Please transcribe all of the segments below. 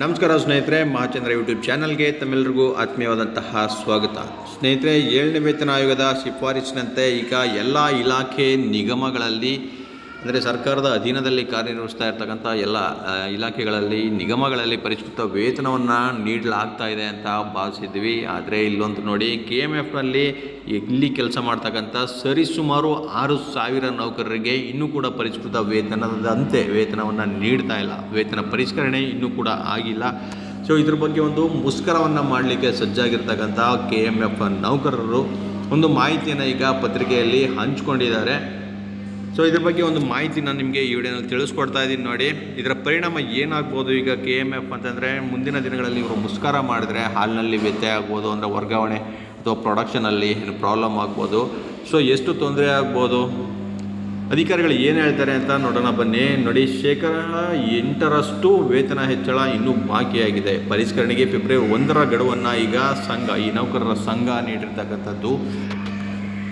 ನಮಸ್ಕಾರ ಸ್ನೇಹಿತರೆ ಮಹಾಚಂದ್ರ ಯೂಟ್ಯೂಬ್ ಚಾನಲ್ಗೆ ತಮ್ಮೆಲ್ಲರಿಗೂ ಆತ್ಮೀಯವಾದಂತಹ ಸ್ವಾಗತ. ಸ್ನೇಹಿತರೆ, ಏಳನೇ ವೇತನ ಆಯೋಗದ ಶಿಫಾರಸಿನಂತೆ ಈಗ ಎಲ್ಲ ಇಲಾಖೆ ನಿಗಮಗಳಲ್ಲಿ ಅಂದರೆ ಸರ್ಕಾರದ ಅಧೀನದಲ್ಲಿ ಕಾರ್ಯನಿರ್ವಹಿಸ್ತಾ ಇರ್ತಕ್ಕಂಥ ಎಲ್ಲ ಇಲಾಖೆಗಳಲ್ಲಿ, ನಿಗಮಗಳಲ್ಲಿ ಪರಿಷ್ಕೃತ ವೇತನವನ್ನು ನೀಡಲಾಗ್ತಾ ಇದೆ ಅಂತ ಭಾವಿಸಿದ್ವಿ ಆದರೆ ಇಲ್ಲೊಂದು ನೋಡಿ, ಕೆ ಎಂ ಎಫ್ನಲ್ಲಿ ಇಲ್ಲಿ ಕೆಲಸ ಮಾಡ್ತಕ್ಕಂಥ ಸರಿಸುಮಾರು ಆರು ಸಾವಿರ ನೌಕರರಿಗೆ ಇನ್ನೂ ಕೂಡ ಪರಿಷ್ಕೃತ ವೇತನದಂತೆ ವೇತನವನ್ನು ನೀಡ್ತಾ ಇಲ್ಲ. ವೇತನ ಪರಿಷ್ಕರಣೆ ಇನ್ನೂ ಕೂಡ ಆಗಿಲ್ಲ. ಸೊ ಇದ್ರ ಬಗ್ಗೆ ಒಂದು ಮುಷ್ಕರವನ್ನು ಮಾಡಲಿಕ್ಕೆ ಸಜ್ಜಾಗಿರ್ತಕ್ಕಂಥ ಕೆ ಎಂ ಎಫ್ ನೌಕರರು ಒಂದು ಮಾಹಿತಿಯನ್ನು ಈಗ ಪತ್ರಿಕೆಯಲ್ಲಿ ಹಂಚ್ಕೊಂಡಿದ್ದಾರೆ. ಸೊ ಇದ್ರ ಬಗ್ಗೆ ಒಂದು ಮಾಹಿತಿ ನಾನು ನಿಮಗೆ ಈ ವಿಡಿಯೋನಲ್ಲಿ ತಿಳಿಸ್ಕೊಡ್ತಾ ಇದ್ದೀನಿ ನೋಡಿ. ಇದರ ಪರಿಣಾಮ ಏನಾಗ್ಬೋದು ಈಗ ಕೆ ಎಂ ಎಫ್ ಅಂತಂದರೆ ಮುಂದಿನ ದಿನಗಳಲ್ಲಿ ಇವರು ಮುಸ್ಕಾರ ಮಾಡಿದ್ರೆ ಹಾಲಿನಲ್ಲಿ ವ್ಯತ್ಯಯ ಆಗ್ಬೋದು, ಅಂದರೆ ವರ್ಗಾವಣೆ ಅಥವಾ ಪ್ರೊಡಕ್ಷನಲ್ಲಿ ಏನು ಪ್ರಾಬ್ಲಮ್ ಆಗ್ಬೋದು. ಸೊ ಎಷ್ಟು ತೊಂದರೆ ಆಗ್ಬೋದು? ಅಧಿಕಾರಿಗಳು ಏನು ಹೇಳ್ತಾರೆ ಅಂತ ನೋಡೋಣ ಬನ್ನಿ. ನೋಡಿ, ಶೇಕಡ ಎಂಟರಷ್ಟು ವೇತನ ಹೆಚ್ಚಳ ಇನ್ನೂ ಬಾಕಿಯಾಗಿದೆ ಪರಿಷ್ಕರಣೆಗೆ ಫೆಬ್ರವರಿ ಒಂದರ ಗಡುವನ್ನು ಈಗ ಸಂಘ, ಈ ನೌಕರರ ಸಂಘ ನೀಡಿರ್ತಕ್ಕಂಥದ್ದು.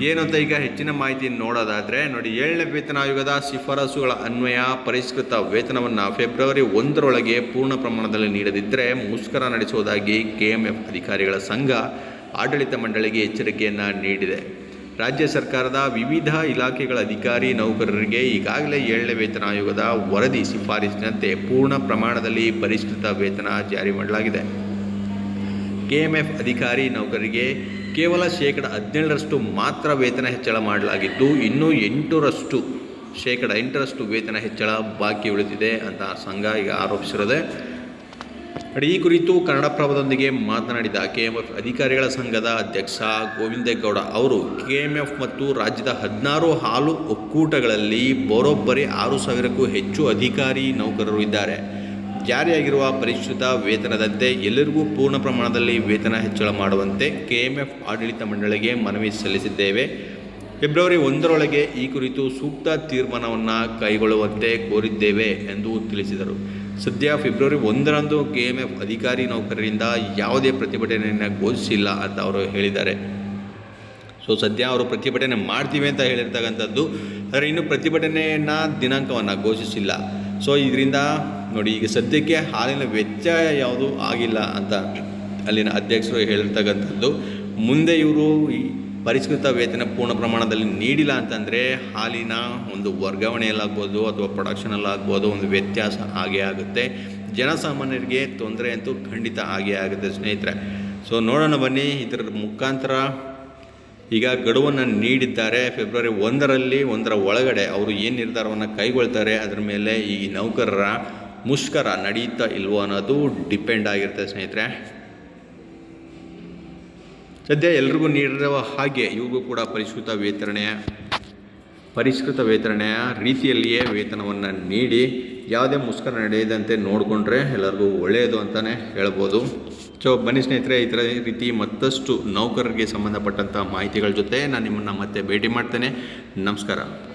ಏನು ಅಂತ ಈಗ ಹೆಚ್ಚಿನ ಮಾಹಿತಿ ನೋಡೋದಾದರೆ ನೋಡಿ, ಏಳನೇ ವೇತನ ಆಯೋಗದ ಶಿಫಾರಸುಗಳ ಅನ್ವಯ ಪರಿಷ್ಕೃತ ವೇತನವನ್ನು ಫೆಬ್ರವರಿ ಒಂದರೊಳಗೆ ಪೂರ್ಣ ಪ್ರಮಾಣದಲ್ಲಿ ನೀಡದಿದ್ದರೆ ಮುಷ್ಕರ ನಡೆಸುವುದಾಗಿ ಕೆಎಂಎಫ್ ಅಧಿಕಾರಿಗಳ ಸಂಘ ಆಡಳಿತ ಮಂಡಳಿಗೆ ಎಚ್ಚರಿಕೆಯನ್ನು ನೀಡಿದೆ. ರಾಜ್ಯ ಸರ್ಕಾರದ ವಿವಿಧ ಇಲಾಖೆಗಳ ಅಧಿಕಾರಿ ನೌಕರರಿಗೆ ಈಗಾಗಲೇ ಏಳನೇ ವೇತನ ಆಯೋಗದ ವರದಿ ಶಿಫಾರಸಿನಂತೆ ಪೂರ್ಣ ಪ್ರಮಾಣದಲ್ಲಿ ಪರಿಷ್ಕೃತ ವೇತನ ಜಾರಿ ಮಾಡಲಾಗಿದೆ. ಕೆಎಂಎಫ್ ಅಧಿಕಾರಿ ನೌಕರರಿಗೆ ಕೇವಲ ಶೇಕಡ ಹದಿನೇಳರಷ್ಟು ಮಾತ್ರ ವೇತನ ಹೆಚ್ಚಳ ಮಾಡಲಾಗಿದ್ದು, ಇನ್ನೂ ಎಂಟರಷ್ಟು, ಶೇಕಡ ಎಂಟರಷ್ಟು ವೇತನ ಹೆಚ್ಚಳ ಬಾಕಿ ಉಳಿದಿದೆ ಅಂತ ಸಂಘ ಈಗ ಆರೋಪಿಸಿರೋದೆ. ಈ ಕುರಿತು ಕನ್ನಡಪ್ರಭದೊಂದಿಗೆ ಮಾತನಾಡಿದ ಕೆಎಂಎಫ್ ಅಧಿಕಾರಿಗಳ ಸಂಘದ ಅಧ್ಯಕ್ಷ ಗೋವಿಂದೇಗೌಡ ಅವರು ಕೆಎಂಎಫ್ ಮತ್ತು ರಾಜ್ಯದ ಹದಿನಾರು ಹಾಲು ಒಕ್ಕೂಟಗಳಲ್ಲಿ ಬರೋಬ್ಬರಿ ಆರು ಸಾವಿರಕ್ಕೂ ಹೆಚ್ಚು ಅಧಿಕಾರಿ ನೌಕರರು ಇದ್ದಾರೆ. ಜಾರಿಯಾಗಿರುವ ಪರಿಷ್ಕೃತ ವೇತನದಂತೆ ಎಲ್ಲರಿಗೂ ಪೂರ್ಣ ಪ್ರಮಾಣದಲ್ಲಿ ವೇತನ ಹೆಚ್ಚಳ ಮಾಡುವಂತೆ ಕೆಎಂಎಫ್ ಆಡಳಿತ ಮಂಡಳಿಗೆ ಮನವಿ ಸಲ್ಲಿಸಿದ್ದೇವೆ. ಫೆಬ್ರವರಿ ಒಂದರೊಳಗೆ ಈ ಕುರಿತು ಸೂಕ್ತ ತೀರ್ಮಾನವನ್ನು ಕೈಗೊಳ್ಳುವಂತೆ ಕೋರಿದ್ದೇವೆ ಎಂದು ತಿಳಿಸಿದರು. ಸದ್ಯ ಫೆಬ್ರವರಿ ಒಂದರಂದು ಕೆಎಂಎಫ್ ಅಧಿಕಾರಿ ನೌಕರರಿಂದ ಯಾವುದೇ ಪ್ರತಿಭಟನೆಯನ್ನು ಘೋಷಿಸಿಲ್ಲ ಅಂತ ಅವರು ಹೇಳಿದ್ದಾರೆ. ಸೊ ಸದ್ಯ ಅವರು ಪ್ರತಿಭಟನೆ ಮಾಡ್ತೀವಿ ಅಂತ ಹೇಳಿರ್ತಕ್ಕಂಥದ್ದು, ಆದರೆ ಇನ್ನು ಪ್ರತಿಭಟನೆಯನ್ನು ದಿನಾಂಕವನ್ನು ಘೋಷಿಸಿಲ್ಲ. ಸೊ ಇದರಿಂದ ನೋಡಿ, ಈಗ ಸದ್ಯಕ್ಕೆ ಹಾಲಿನ ವೆಚ್ಚ ಯಾವುದು ಆಗಿಲ್ಲ ಅಂತ ಅಲ್ಲಿನ ಅಧ್ಯಕ್ಷರು ಹೇಳಿರ್ತಕ್ಕಂಥದ್ದು. ಮುಂದೆ ಇವರು ಈ ಪರಿಷ್ಕೃತ ವೇತನ ಪೂರ್ಣ ಪ್ರಮಾಣದಲ್ಲಿ ನೀಡಿಲ್ಲ ಅಂತಂದರೆ ಹಾಲಿನ ಒಂದು ವರ್ಗಾವಣೆಯಲ್ಲಾಗ್ಬೋದು ಅಥವಾ ಪ್ರೊಡಕ್ಷನಲ್ಲಾಗ್ಬೋದು ಒಂದು ವ್ಯತ್ಯಾಸ ಆಗೇ ಆಗುತ್ತೆ. ಜನಸಾಮಾನ್ಯರಿಗೆ ತೊಂದರೆ ಅಂತೂ ಖಂಡಿತ ಆಗೇ ಆಗುತ್ತೆ ಸ್ನೇಹಿತರೆ. ಸೊ ನೋಡೋಣ ಬನ್ನಿ ಇದರ ಮುಖಾಂತರ ಈಗ ಗಡುವನ್ನು ನೀಡಿದ್ದಾರೆ. ಫೆಬ್ರವರಿ ಒಂದರಲ್ಲಿ, ಒಂದರ ಒಳಗಡೆ ಅವರು ಏನು ನಿರ್ಧಾರವನ್ನು ಕೈಗೊಳ್ತಾರೆ, ಅದರ ಮೇಲೆ ಈ ನೌಕರರ ಮುಷ್ಕರ ನಡೀತಾ ಇಲ್ವೋ ಅನ್ನೋದು ಡಿಪೆಂಡ್ ಆಗಿರುತ್ತೆ ಸ್ನೇಹಿತರೆ. ಸದ್ಯ ಎಲ್ರಿಗೂ ನೀಡಿರುವ ಹಾಗೆ ಇವ್ರಿಗೂ ಕೂಡ ಪರಿಷ್ಕೃತ ವೇತನೆಯ ಪರಿಷ್ಕೃತ ವೇತನೆಯ ರೀತಿಯಲ್ಲಿಯೇ ವೇತನವನ್ನು ನೀಡಿ ಯಾವುದೇ ಮುಷ್ಕರ ನಡೆಯದಂತೆ ನೋಡಿಕೊಂಡ್ರೆ ಎಲ್ಲರಿಗೂ ಒಳ್ಳೆಯದು ಅಂತಲೇ ಹೇಳ್ಬೋದು. ಸೊ ಬನ್ನಿ ಸ್ನೇಹಿತರೆ ಇದರ ರೀತಿ ಮತ್ತಷ್ಟು ನೌಕರರಿಗೆ ಸಂಬಂಧಪಟ್ಟಂಥ ಮಾಹಿತಿಗಳ ಜೊತೆ ನಾನು ನಿಮ್ಮನ್ನು ಮತ್ತೆ ಭೇಟಿ ಮಾಡ್ತೇನೆ. ನಮಸ್ಕಾರ.